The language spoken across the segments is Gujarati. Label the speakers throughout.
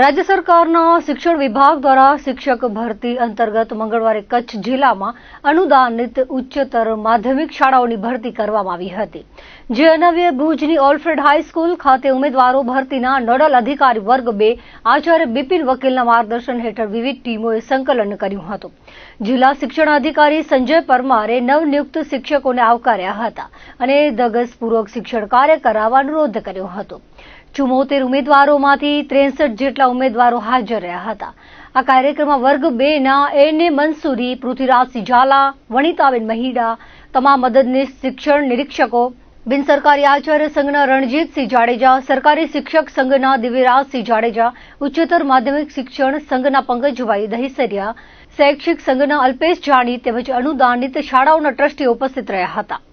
Speaker 1: રાજ્ય સરકારના શિક્ષણ વિભાગ દ્વારા શિક્ષક ભરતી અંતર્ગત મંગળવારે કચ્છ જિલ્લામાં અનુદાનિત ઉચ્ચતર માધ્યમિક શાળાઓની ભરતી કરવામાં આવી હતી. જે અન્વયે ભુજની ઓલ્ફ્રેડ હાઈસ્કૂલ ખાતે ઉમેદવારો ભરતીના નોડલ અધિકારી વર્ગ બે આચાર્ય બિપિન વકીલના માર્ગદર્શન હેઠળ વિવિધ ટીમોએ સંકલન કર્યું હતું. જિલ્લા શિક્ષણ અધિકારી સંજય પરમારે નવનિયુક્ત શિક્ષકોને આવકાર્યા હતા અને ધગસપૂર્વક શિક્ષણ કાર્ય કરાવવા અનુરોધ કર્યો હતો. ચુમ્મોતેર ઉમેદવારોમાંથી ત્રેસઠ જેટલા ઉમેદવારો હાજર રહ્યા હતા. આ કાર્યક્રમમાં વર્ગ બે ના એને મંસૂરી પૃથ્વીરાજસિંહ વણિતાબેન મહીડા, તમામ મદદનીશ શિક્ષણ નિરીક્ષકો, બિન સરકારી આચાર્ય સંઘના રણજીતસિંહ જાડેજા, સરકારી શિક્ષક સંઘના દિવ્યરાજસિંહ જાડેજા, ઉચ્ચતર માધ્યમિક શિક્ષણ સંઘના પંકજભાઈ દહીસરિયા, શૈક્ષિક સંઘના અલ્પેશ જાની તેમજ અનુદાનિત શાળાઓના ટ્રસ્ટીઓ ઉપસ્થિત રહ્યા હતા.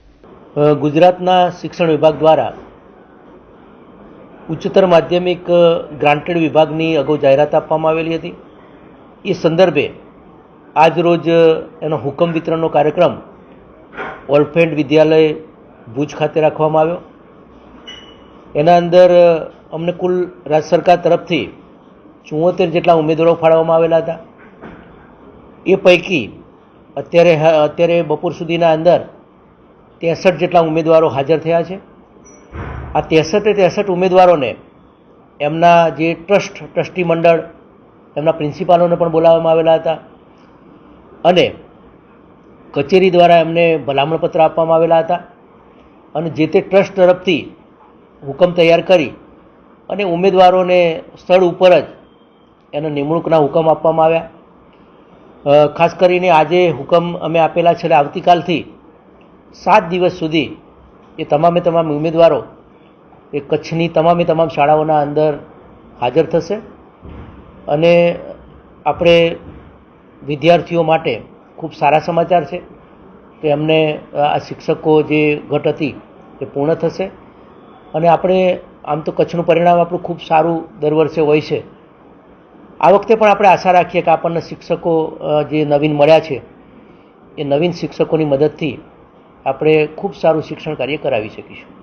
Speaker 2: ગુજરાતના શિક્ષણ વિભાગ દ્વારા ઉચ્ચતર માધ્યમિક ગ્રાન્ટેડ વિભાગની અગાઉ જાહેરાત આપવામાં આવેલી હતી. એ સંદર્ભે આજરોજ એનો હુકમ વિતરણનો કાર્યક્રમ ઓલફેન્ડ વિદ્યાલય ભુજ ખાતે રાખવામાં આવ્યો. એના અંદર અમને કુલ રાજ્ય સરકાર તરફથી ચુંવોતેર જેટલા ઉમેદવારો ફાળવવામાં આવેલા હતા. એ પૈકી અત્યારે અત્યારે બપોર સુધીના અંદર ત્રેસઠ જેટલા ઉમેદવારો હાજર થયા છે. આ ત્રેસઠે ત્રેસઠ ઉમેદવારોને એમના જે ટ્રસ્ટ, ટ્રસ્ટી મંડળ, એમના પ્રિન્સિપાલોને પણ બોલાવવામાં આવેલા હતા. અને કચેરી દ્વારા એમને ભલામણપત્ર આપવામાં આવેલા હતા. અને જે તે ટ્રસ્ટ તરફથી હુકમ તૈયાર કરી અને ઉમેદવારોને સ્થળ ઉપર જ એના નિમણૂકના હુકમ આપવામાં આવ્યા. ખાસ કરીને આજે હુકમ અમે આપેલા છે એટલે આવતીકાલથી સાત દિવસ સુધી એ તમામે તમામ ઉમેદવારો એ કચ્છની તમામે તમામ શાળાઓના અંદર હાજર થશે. અને આપણે વિદ્યાર્થીઓ માટે ખૂબ સારા સમાચાર છે કે એમને આ શિક્ષકો જે ઘટ હતી એ પૂર્ણ થશે. અને આપણે આમ તો કચ્છનું પરિણામ આપણું ખૂબ સારું દર વર્ષે હોય છે. આ વખતે પણ આપણે આશા રાખીએ કે આપણને શિક્ષકો જે નવીન મળ્યા છે, એ નવીન શિક્ષકોની મદદથી આપણે ખૂબ સારું શિક્ષણ કાર્ય કરાવી શકીશું.